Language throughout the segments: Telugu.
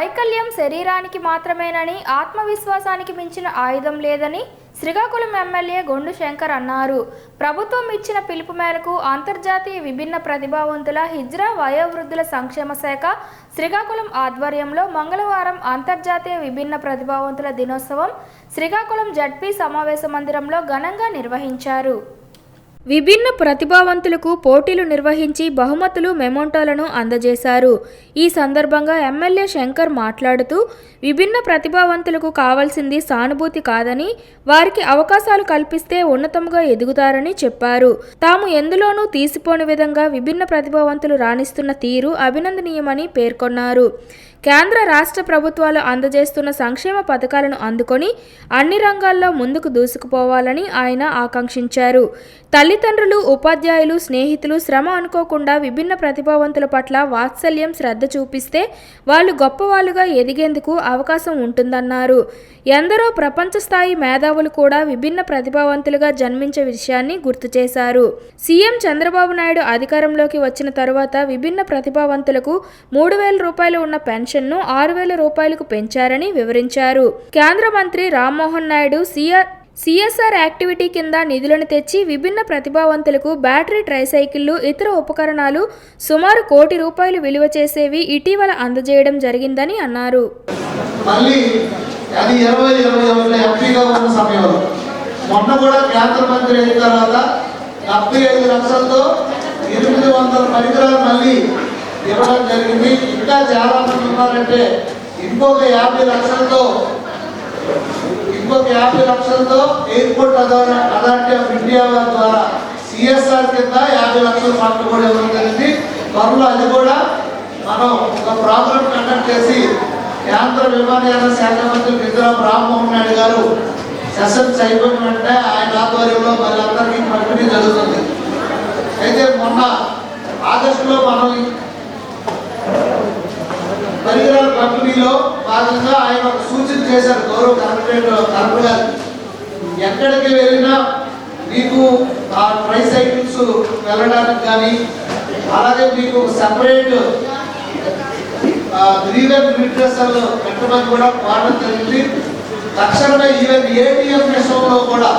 వైకల్యం శరీరానికి మాత్రమేనని ఆత్మవిశ్వాసానికి మించిన ఆయుధం లేదని శ్రీకాకుళం ఎమ్మెల్యే గొండు శంకర్ అన్నారు. ప్రభుత్వం ఇచ్చిన పిలుపు మేరకు అంతర్జాతీయ విభిన్న ప్రతిభావంతుల హిజ్రా వయోవృద్ధుల సంక్షేమ శాఖ శ్రీకాకుళం ఆధ్వర్యంలో మంగళవారం అంతర్జాతీయ విభిన్న ప్రతిభావంతుల దినోత్సవం శ్రీకాకుళం జడ్పీ సమావేశ మందిరంలో ఘనంగా నిర్వహించారు. విభిన్న ప్రతిభావంతులకు పోటీలు నిర్వహించి బహుమతులు మెమోంటోలను అందజేశారు. ఈ సందర్భంగా ఎమ్మెల్యే శంకర్ మాట్లాడుతూ విభిన్న ప్రతిభావంతులకు కావాల్సింది సానుభూతి కాదని వారికి అవకాశాలు కల్పిస్తే ఉన్నతంగా ఎదుగుతారని చెప్పారు. తాము ఎందులోనూ తీసిపోని విధంగా విభిన్న ప్రతిభావంతులు రాణిస్తున్న తీరు అభినందనీయమని పేర్కొన్నారు. కేంద్ర రాష్ట్ర ప్రభుత్వాలు అందజేస్తున్న సంక్షేమ పథకాలను అందుకొని అన్ని రంగాల్లో ముందుకు దూసుకుపోవాలని ఆయన ఆకాంక్షించారు. తల్లిదండ్రులు ఉపాధ్యాయులు స్నేహితులు శ్రమ అనుకోకుండా విభిన్న ప్రతిభావంతుల పట్ల వాత్సల్యం శ్రద్ధ చూపిస్తే వాళ్ళు గొప్పవాళ్ళుగా ఎదిగేందుకు అవకాశం ఉంటుందన్నారు. ఎందరో ప్రపంచ స్థాయి మేధావులు కూడా విభిన్న ప్రతిభావంతులుగా జన్మించే విషయాన్ని గుర్తు చేశారు. సీఎం చంద్రబాబు నాయుడు అధికారంలోకి వచ్చిన తరువాత విభిన్న ప్రతిభావంతులకు మూడు వేల రూపాయలు ఉన్న పెన్షన్ పెన్షన్ను ఆరు వేల రూపాయలకు పెంచారని వివరించారు. కేంద్ర మంత్రి Rammohan Naidu CR CSR activity కింద నిధులను తెచ్చి విభిన్న ప్రతిభావంతులకు బ్యాటరీ ట్రైసైకిళ్ళు ఇతర ఉపకరణాలు సుమారు కోటి రూపాయలు విలువ చేసేవి ఇటీవల అందజేయడం జరిగిందని అన్నారు. మొన్న కూడా కేంద్ర మంత్రి అయిన తర్వాత డెబ్బై ఐదు లక్షలతో ఎనిమిది వందల పరికరాలు మళ్ళీ ఇవ్వడం జరిగింది. ఇంకా చాలా మంది ఉన్నారంటే ఇంకొక యాభై లక్షలతో ఇంకొక యాభై లక్షలతో airport authority authority of India ద్వారా సిఎస్ఆర్ కింద యాభై లక్షల ఫండ్ కూడా ఇవ్వడం జరిగింది. త్వరలో అది కూడా మనం ఒక ప్రాబ్లం కండక్ట్ చేసి కేంద్ర విమానయాన శాఖ మంత్రి మిత్రం రామ్మోహన్ నాయుడు గారు సెషన్స్ అయిపోయిన వెంటనే ఆయన ఆధ్వర్యంలో మరి అందరికీ పంపిణీ జరుగుతుంది అయితే మొన్న ఆగస్టులో మనం ఈ కమిటీలో భాగంగా ఆయన ఒక సూచన చేశారు గౌరవ కలెక్టరేట్ కలెక్టర్ గారు. ఎక్కడికి వెళ్ళినా మీకు ఆ ట్రై సైకిల్స్ వెళ్ళడానికి కానీ అలాగే మీకు సపరేట్ గ్రీవెన్ రిట్రెసల్ పెట్టమని కూడా వాడడం జరిగింది. తక్షణమే ఈవెన్ ఏటీఎం విషయంలో కూడా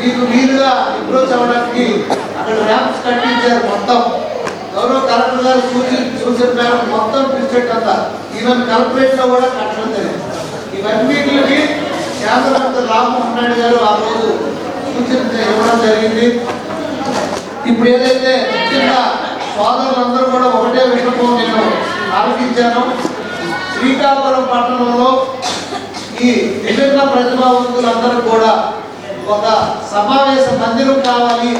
మీకు వీలుగా ఇంప్రూవ్ అవ్వడానికి అక్కడ ర్యాంప్స్ కట్టించారు మొత్తం. గౌరవ కలెక్టర్ గారు సూచన సూచన మొత్తం డిస్ట్రిక్ట్ అంతా ఈవెన్ కలెక్టరేట్లో కూడా కట్టడం జరిగింది. ఇవన్నిటికి కేంద్ర రామ్మోహన్ నాయుడు గారు ఆ రోజు సూచన ఇవ్వడం జరిగింది. ఇప్పుడు ఏదైతే ముఖ్యంగా సోదరులందరూ కూడా ఒకటే విషయంలో నేను ఆలోచించాను శ్రీకాకుళం పట్టణంలో ఈ విభిన్న ప్రతిభావంతులందరూ కూడా ఒక సమావేశ మందిరం కావాలి.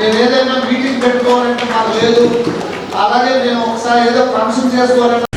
మేము ఏదైనా మీటింగ్ పెట్టుకోవాలంటే మాకు లేదు. అలాగే మేము ఒకసారి ఏదో ఫంక్షన్ చేసుకోవాలంటే